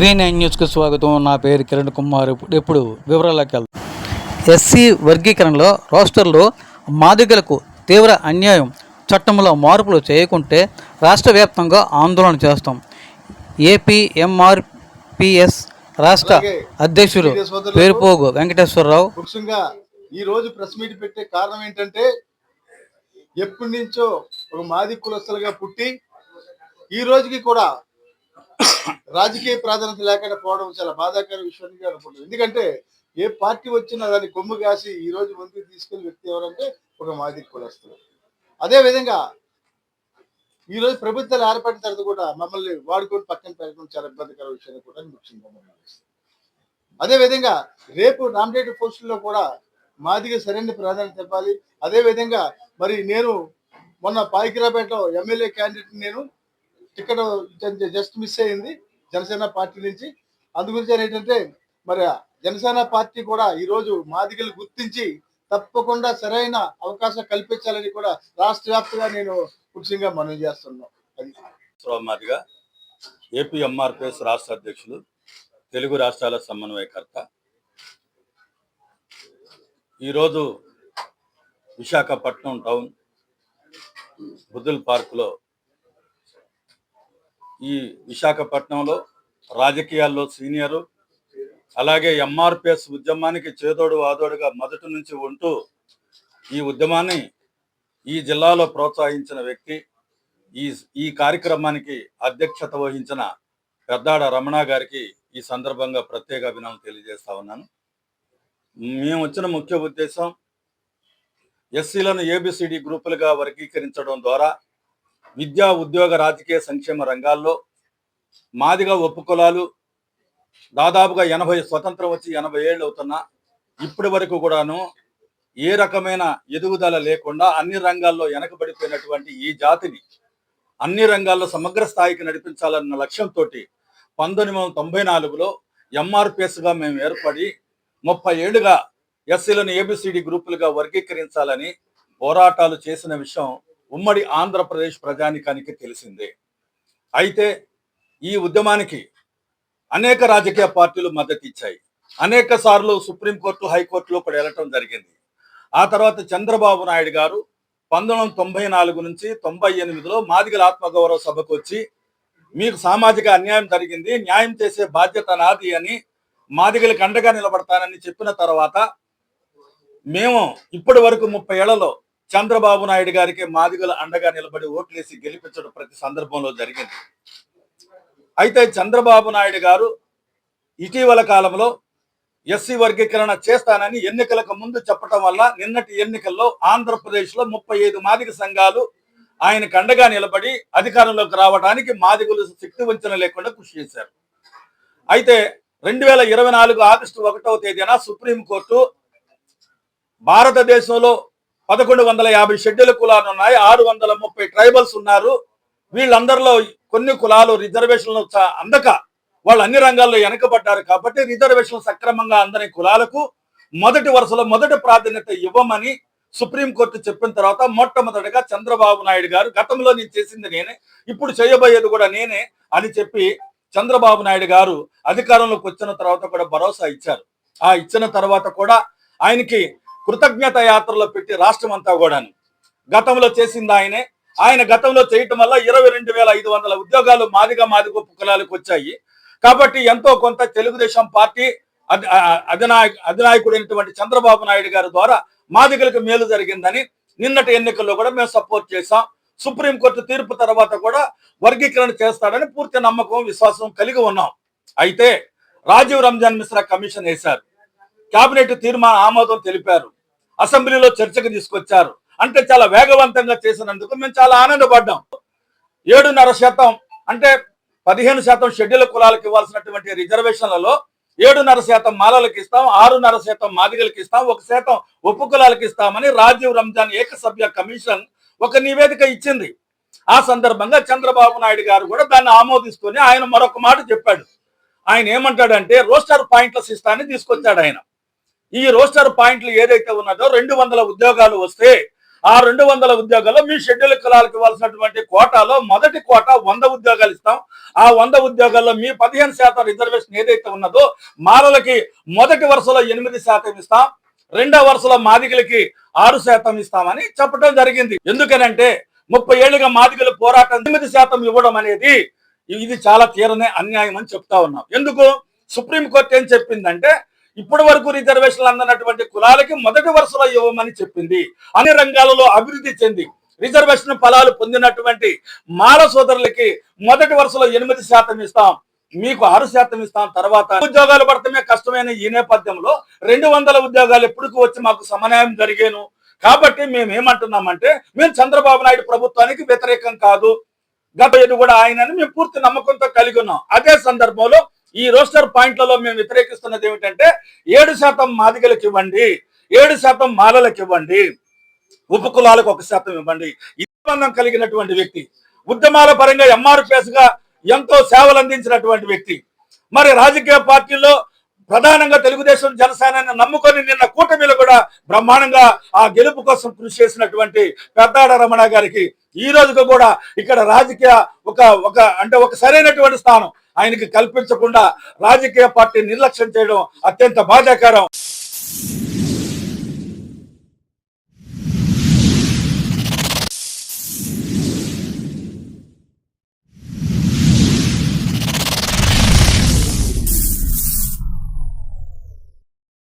V nine న్యూస్కి స్వాగతం. నా పేరు కిరణ్ కుమార్. ఇప్పుడు ఇప్పుడు వివరాల్లోకి వెళ్దాం. ఎస్సీ వర్గీకరణలో రోస్టర్లో మాదిగలకు తీవ్ర అన్యాయం. చట్టంలో మార్పులు చేయకుంటే రాష్ట్ర వ్యాప్తంగా ఆందోళన చేస్తాం. ఏపీ ఎంఆర్పిఎస్ రాష్ట్ర అధ్యక్షుడు పేరుపోగు వెంకటేశ్వరరావు. ముఖ్యంగా ఈ రోజు ప్రెస్ మీట్ పెట్టే కారణం ఏంటంటే ఎప్పటి నుంచో ఒక మాది కులస్తులుగా పుట్టి ఈ రోజుకి కూడా రాజకీయ ప్రాధాన్యత లేకుండా పోవడం చాలా బాధాకర విషయానికి అనుకుంటుంది ఎందుకంటే ఏ పార్టీ వచ్చినా దాన్ని కొమ్ము కాసి ఈ రోజు ముందుకు తీసుకెళ్ళి వ్యక్తి ఎవరంటే ఒక మాది కులస్తులు. అదే విధంగా ఈ రోజు ప్రభుత్వాలు ఏర్పడిన తర్వాత కూడా మమ్మల్ని వాడుకొని పక్కన పెట్టడం చాలా ఇబ్బందికర విషయాన్ని కూడా ముఖ్యంగా అదేవిధంగా అదే విధంగా రేపు నామినేటెడ్ పోస్టుల్లో కూడా మాదిగా సరైన ప్రాధాన్యత ఇవ్వాలి. అదే విధంగా మరి నేను మొన్న పాయికిరాపేటలో ఎమ్మెల్యే క్యాండిడేట్ నేను టికెట్ జస్ట్ మిస్ అయింది జనసేన పార్టీ నుంచి. అందుగురించి ఏంటంటే మరి జనసేన పార్టీ కూడా ఈ రోజు మాదిగలు గుర్తించి తప్పకుండా సరైన అవకాశం కల్పించాలని కూడా రాష్ట్ర వ్యాప్తంగా నేను ముఖ్యంగా మనం చేస్తున్నాం. అది మాదిగా ఏపీ రాష్ట్ర అధ్యక్షులు తెలుగు రాష్ట్రాల సమన్వయకర్త. ఈరోజు విశాఖపట్నం టౌన్ బుద్ధుల్ పార్కులో ఈ విశాఖపట్నంలో రాజకీయాల్లో సీనియరు అలాగే ఎంఆర్పిఎస్ ఉద్యమానికి చేదోడు వాదోడుగా మొదటి నుంచి ఉంటూ ఈ ఉద్యమాన్ని ఈ జిల్లాలో ప్రోత్సహించిన వ్యక్తి ఈ ఈ కార్యక్రమానికి అధ్యక్షత వహించిన పెద్దాడ రమణ గారికి ఈ సందర్భంగా ప్రత్యేక అభినందన తెలియజేస్తా ఉన్నాను. మేము వచ్చిన ముఖ్య ఉద్దేశం ఎస్సీలను ఏబిసిడి గ్రూపులుగా వర్గీకరించడం ద్వారా విద్యా ఉద్యోగ రాజకీయ సంక్షేమ రంగాల్లో మాదిగా ఒప్పుకులాలు దాదాపుగా ఎనభై స్వతంత్రం వచ్చి ఎనభై ఏళ్ళు అవుతున్నా ఇప్పటి వరకు కూడాను ఏ రకమైన ఎదుగుదల లేకుండా అన్ని రంగాల్లో వెనకబడిపోయినటువంటి ఈ జాతిని అన్ని రంగాల్లో సమగ్ర స్థాయికి నడిపించాలన్న లక్ష్యంతో పంతొమ్మిది వందల తొంభై నాలుగులో ఎంఆర్పిఎస్గా మేము ఏర్పడి ముప్పై ఏళ్ళుగా ఎస్సీలను ఏబిసిడి గ్రూపులుగా వర్గీకరించాలని పోరాటాలు చేసిన విషయం ఉమ్మడి ఆంధ్రప్రదేశ్ ప్రజానికానికి తెలిసిందే. అయితే ఈ ఉద్యమానికి అనేక రాజకీయ పార్టీలు మద్దతు ఇచ్చాయి అనేక సార్లు సుప్రీంకోర్టు హైకోర్టులో కూడా వెళ్ళటం జరిగింది. ఆ తర్వాత చంద్రబాబు నాయుడు గారు పంతొమ్మిది తొంభై నాలుగు నుంచి తొంభై ఎనిమిదిలో మాదిగల ఆత్మగౌరవ సభకు వచ్చి మీకు సామాజిక అన్యాయం జరిగింది న్యాయం చేసే బాధ్యత నాది అని మాదిగలకు అండగా నిలబడతానని చెప్పిన తర్వాత మేము ఇప్పటి వరకు ముప్పై ఏళ్ళలో చంద్రబాబు నాయుడు గారికి మాదిగలు అండగా నిలబడి ఓట్లేసి గెలిపించడం ప్రతి సందర్భంలో జరిగింది. అయితే చంద్రబాబు నాయుడు గారు ఇటీవల కాలంలో ఎస్సీ వర్గీకరణ చేస్తానని ఎన్నికలకు ముందు చెప్పటం వల్ల నిన్నటి ఎన్నికల్లో ఆంధ్రప్రదేశ్లో ముప్పై ఐదు మాదిక సంఘాలు ఆయనకు అండగా నిలబడి అధికారంలోకి రావడానికి మాదిగులు శక్తి వంచన లేకుండా కృషి చేశారు. అయితే రెండు వేల ఇరవై నాలుగు ఆగస్టు ఒకటవ తేదీన సుప్రీంకోర్టు భారతదేశంలో పదకొండు వందల యాభై షెడ్యూల్ కులాలు ఉన్నాయి ఆరు వందల ముప్పై ట్రైబల్స్ ఉన్నారు. వీళ్ళందరిలో కొన్ని కులాలు రిజర్వేషన్లు అందక వాళ్ళు అన్ని రంగాల్లో వెనకబడ్డారు కాబట్టి రిజర్వేషన్ సక్రమంగా అందని కులాలకు మొదటి వరుసలో మొదటి ప్రాధాన్యత ఇవ్వమని సుప్రీంకోర్టు చెప్పిన తర్వాత మొట్టమొదటిగా చంద్రబాబు నాయుడు గారు గతంలో నేను చేసింది నేనే ఇప్పుడు చేయబోయేది కూడా నేనే అని చెప్పి చంద్రబాబు నాయుడు గారు అధికారంలోకి వచ్చిన తర్వాత కూడా భరోసా ఇచ్చారు. ఆ ఇచ్చిన తర్వాత కూడా ఆయనకి కృతజ్ఞత యాత్రలో పెట్టి రాష్ట్రం అంతా కూడాను. గతంలో చేసింది ఆయనే. ఆయన గతంలో చేయటం వల్ల ఇరవై రెండు వేల ఐదు వందల ఉద్యోగాలు మాదిగా మాదిగొప్పు కులాలకు వచ్చాయి. కాబట్టి ఎంతో కొంత తెలుగుదేశం పార్టీ అధి- అధినాయక అధినాయకుడైనటువంటి చంద్రబాబు నాయుడు గారి ద్వారా మాదిగలకు మేలు జరిగిందని నిన్నటి ఎన్నికల్లో కూడా మేము సపోర్ట్ చేశాం. సుప్రీంకోర్టు తీర్పు తర్వాత కూడా వర్గీకరణ చేస్తాడని పూర్తి నమ్మకం విశ్వాసం కలిగి ఉన్నాం. అయితే రాజీవ్ రంజాన్ మిశ్రా కమిషన్ వేశారు. కేబినెట్ తీర్మాన ఆమోదం తెలిపారు. అసెంబ్లీలో చర్చకు తీసుకొచ్చారు. అంటే చాలా వేగవంతంగా చేసినందుకు మేము చాలా ఆనందపడ్డాం. ఏడున్నర శాతం అంటే పదిహేను శాతం షెడ్యూల్ కులాలకు ఇవ్వాల్సినటువంటి రిజర్వేషన్లలో ఏడున్నర శాతం మాలలకు ఇస్తాం ఆరున్నర శాతం మాదిగలకు ఇస్తాం ఒక శాతం ఉప కులాలకు ఇస్తామని రాజీవ్ రంజాన్ ఏకసభ్య కమిషన్ ఒక నివేదిక ఇచ్చింది. ఆ సందర్భంగా చంద్రబాబు నాయుడు గారు కూడా దాన్ని ఆమోదిస్తూనే ఆయన మరొక మాట చెప్పాడు. ఆయన ఏమంటాడంటే రోస్టర్ పాయింట్ల సిస్టాన్ని తీసుకొచ్చాడు ఆయన. ఈ రోస్టర్ పాయింట్లు ఏదైతే ఉన్నదో రెండు వందల ఉద్యోగాలు వస్తే ఆ రెండు వందల ఉద్యోగాల్లో మీ షెడ్యూల్ కులాలకు ఇవ్వాల్సినటువంటి కోటాలో మొదటి కోట వంద ఉద్యోగాలు ఇస్తాం. ఆ వంద ఉద్యోగాల్లో మీ పదిహేను శాతం రిజర్వేషన్ ఏదైతే ఉన్నదో మాలలకి మొదటి వరుసలో ఎనిమిది శాతం ఇస్తాం. రెండో వరుసలో మాదిగలకి ఆరు శాతం ఇస్తామని చెప్పడం జరిగింది. ఎందుకనంటే ముప్పై ఏళ్ళుగా మాదిగలు పోరాటం ఎనిమిది శాతం ఇవ్వడం అనేది ఇది చాలా తీరనే అన్యాయం అని చెప్తా ఉన్నాం. ఎందుకు? సుప్రీంకోర్టు ఏం చెప్పిందంటే ఇప్పటి వరకు రిజర్వేషన్లు అందనటువంటి కులాలకి మొదటి వరుసలో ఇవ్వమని చెప్పింది. అన్ని రంగాలలో అభివృద్ధి చెంది రిజర్వేషన్ ఫలాలు పొందినటువంటి మాల సోదరులకి మొదటి వరుసలో ఎనిమిది శాతం ఇస్తాం. మీకు ఆరు శాతం ఇస్తాం. తర్వాత ఉద్యోగాలు పడటమే కష్టమైన ఈ నేపథ్యంలో రెండు వందల ఉద్యోగాలు ఎప్పటికి వచ్చి మాకు సమన్వయం జరిగాను. కాబట్టి మేము ఏమంటున్నామంటే మేము చంద్రబాబు నాయుడు ప్రభుత్వానికి వ్యతిరేకం కాదు. గత ఏడు కూడా ఆయనని మేము పూర్తి నమ్మకంతో కలిగి ఉన్నాం. అదే సందర్భంలో ఈ రోస్టర్ పాయింట్లలో మేము వ్యతిరేకిస్తున్నది ఏమిటంటే ఏడు శాతం మాదిగలకు ఇవ్వండి ఏడు శాతం మాలలకు ఇవ్వండి ఉపకులాలకు ఒక శాతం ఇవ్వండి. ఈ కలిగినటువంటి వ్యక్తి ఉద్యమాల పరంగా ఎంఆర్పిఎస్గా ఎంతో సేవలు అందించినటువంటి వ్యక్తి. మరి రాజకీయ పార్టీల్లో ప్రధానంగా తెలుగుదేశం జనసేనని నమ్ముకొని నిన్న కూటమిలో కూడా బ్రహ్మాండంగా ఆ గెలుపు కోసం కృషి చేసినటువంటి పెద్దాడ రమణ గారికి ఈ రోజుకు కూడా ఇక్కడ రాజకీయ ఒక ఒక అంటే ఒక సరైనటువంటి స్థానం. ఆయనకి కల్పించకుండా రాజకీయ పార్టీ నిర్లక్ష్యం చేయడం అత్యంత బాధాకరం.